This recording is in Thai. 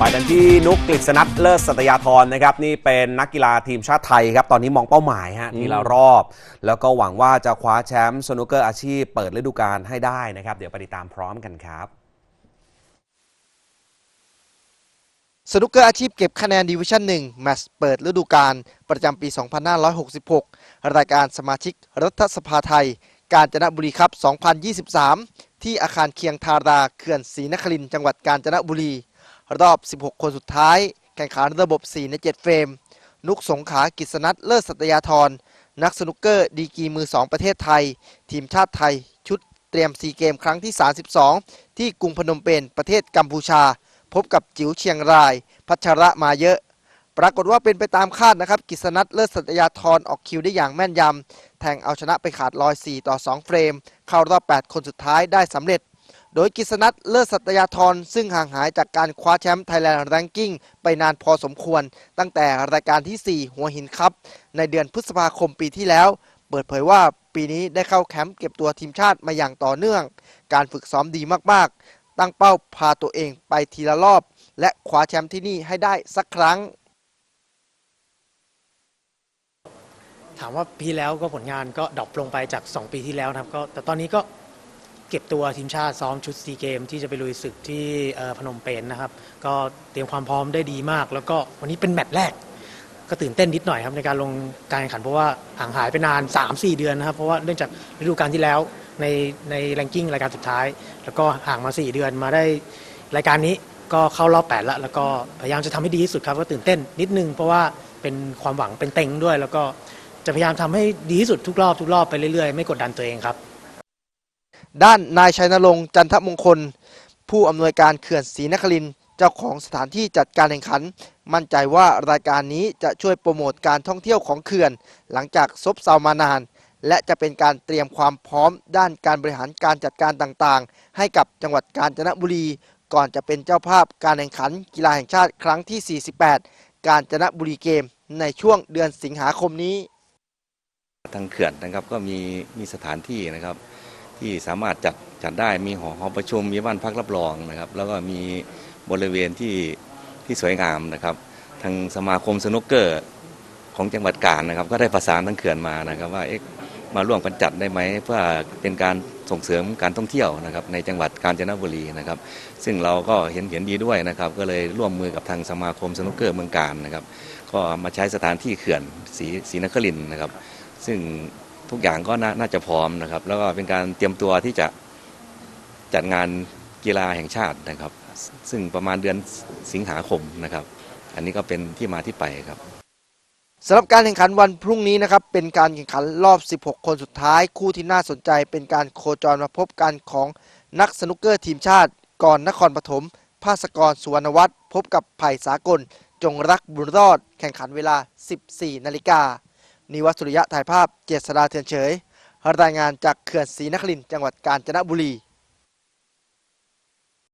ไปกันที่นุกกฤษณัทเลิศสัตยาธรนะครับนี่เป็นนักกีฬาทีมชาติไทยครับ ตอนนี้มองเป้าหมายฮะทีละรอบ แล้วก็หวังว่าจะคว้าแชมป์สนุกเกอร์อาชีพเปิดฤดูกาลให้ได้นะครับ เดี๋ยวไปติดตามพร้อมกันครับ สนุกเกอร์อาชีพเก็บคะแนนดิวิชั่น1แมตช์เปิดฤดูกาลประจำปี 2566 รายการสมาชิกรัฐสภาไทย กาญจนบุรีครับ 2023 ที่อาคารเคียงทาราเขื่อนศรีนครินทร์จังหวัดกาญจนบุรี รอบ 16 คนสุดท้าย แข่งขันระบบ 4 ใน 7 เฟรม นุกสงขากิษณัทเลิศสัตยาธร นักสนุกเกอร์ดีกีมือ 2 ประเทศไทย ทีมชาติไทย ชุดเตรียมซีเกมครั้งที่ 32 ที่กรุงพนมเปญประเทศกัมพูชา พบกับจิ๋วเชียงราย พัชระมาเยอะ ปรากฏว่าเป็นไปตามคาดนะครับ กิษณัทเลิศสัตยาธรออกคิวได้อย่างแม่นยำแทงเอาชนะไปขาดลอย 4 ต่อ 2 เฟรม เข้ารอบ 8 คนสุดท้ายได้สำเร็จ โดยกิษณัทเลิศสัตยาธรซึ่งห่างหายจากการคว้าแชมป์ไทยแลนด์แรงกิ้งไปนานพอสมควร ตั้งแต่รายการที่ 4 หัวหินครับ ในเดือนพฤษภาคมปีที่แล้ว เปิดเผยว่าปีนี้ได้เข้าแคมป์เก็บตัวทีมชาติมาอย่างต่อเนื่อง การฝึกซ้อมดีมากๆ ตั้งเป้าพาตัวเองไปทีละรอบ และคว้าแชมป์ที่นี่ให้ได้สักครั้ง ถามว่าปีแล้วก็ผลงานก็ดรอปลงไปจาก 2 ปีที่แล้วนะครับก็แต่ตอนนี้ก็ เก็บตัวทีมชาติซ้อมชุดซีเกมที่จะไปลุยศึกที่พนมเปญนะครับ ก็เตรียมความพร้อมได้ดีมาก แล้วก็วันนี้เป็นแมตช์แรก ก็ตื่นเต้นนิดหน่อยครับในการลงการแข่งขันเพราะว่าห่างหายไปนาน 3-4 เดือนนะครับ เพราะว่าเนื่องจากฤดูกาลที่แล้วในในแรงกิ้งรายการสุดท้าย แล้วก็ห่างมา 4 เดือนมาได้รายการนี้ก็เข้ารอบ8แล้วแล้วก็พยายามจะทำให้ดีที่สุดครับก็ตื่นเต้นนิดนึงเพราะว่าเป็นความหวังเป็นเต็งด้วย แล้วก็จะพยายามทำให้ดีที่สุดทุกรอบทุกรอบไปเรื่อยๆ ไม่กดดันตัวเองครับ ด้านนายชัยนรงค์จันทมงคล ผู้อำนวยการเขื่อนศรีนครินทร์เจ้าของสถานที่จัดการแข่งขัน มั่นใจว่ารายการนี้จะช่วยโปรโมทการท่องเที่ยวของเขื่อน หลังจากซบเซามานาน และจะเป็นการเตรียมความพร้อมด้านการบริหารการจัดการต่างๆ ให้กับจังหวัดกาญจนบุรี ก่อนจะเป็นเจ้าภาพการแข่งขันกีฬาแห่งชาติครั้งที่ 48 กาญจนบุรีเกม ในช่วงเดือนสิงหาคมนี้ ทางเขื่อนนะครับก็มีมีสถานที่นะครับ ที่สามารถจัดจัดได้มีหอหอประชุมมีบ้านพักรับรองนะครับ แล้วก็มีบริเวณที่ที่สวยงามนะครับ ทางสมาคมสนุกเกอร์ของจังหวัดกาญนะครับ ก็ได้ประสานทางเขื่อนมานะครับว่าเอ๊ะมาร่วมกันจัดได้ไหมเพื่อเป็นการส่งเสริมการท่องเที่ยวนะครับในจังหวัดกาญจนบุรีนะครับ ซึ่งเราก็เห็นเห็นดีด้วยนะครับ ก็เลยร่วมมือกับทางสมาคมสนุกเกอร์เมืองการนะครับ ก็มาใช้สถานที่เขื่อนศรีศรีนครินนะครับ ซึ่ง ทุกอย่างก็น่าจะพร้อมนะครับ แล้วก็เป็นการเตรียมตัวที่จะจัดงานกีฬาแห่งชาตินะครับ ซึ่งประมาณเดือนสิงหาคมนะครับ อันนี้ก็เป็นที่มาที่ไปครับสำหรับการแข่งขันวันพรุ่งนี้นะครับ เป็นการแข่งขันรอบ 16 คนสุดท้าย คู่ที่น่าสนใจเป็นการโคจรมาพบกันของนักสนุกเกอร์ทีมชาติ ก่อนนครปฐมภาสกรสุวรรณวัฒน์พบกับไผ่สากล จงรักบุญรอด แข่งขันเวลา 14 นาฬิกา นิวัตสุริยะถ่ายภาพเจษดาเทือนเฉย รายงานจากเขื่อนศรีนครินทร์จังหวัดกาญจนบุรี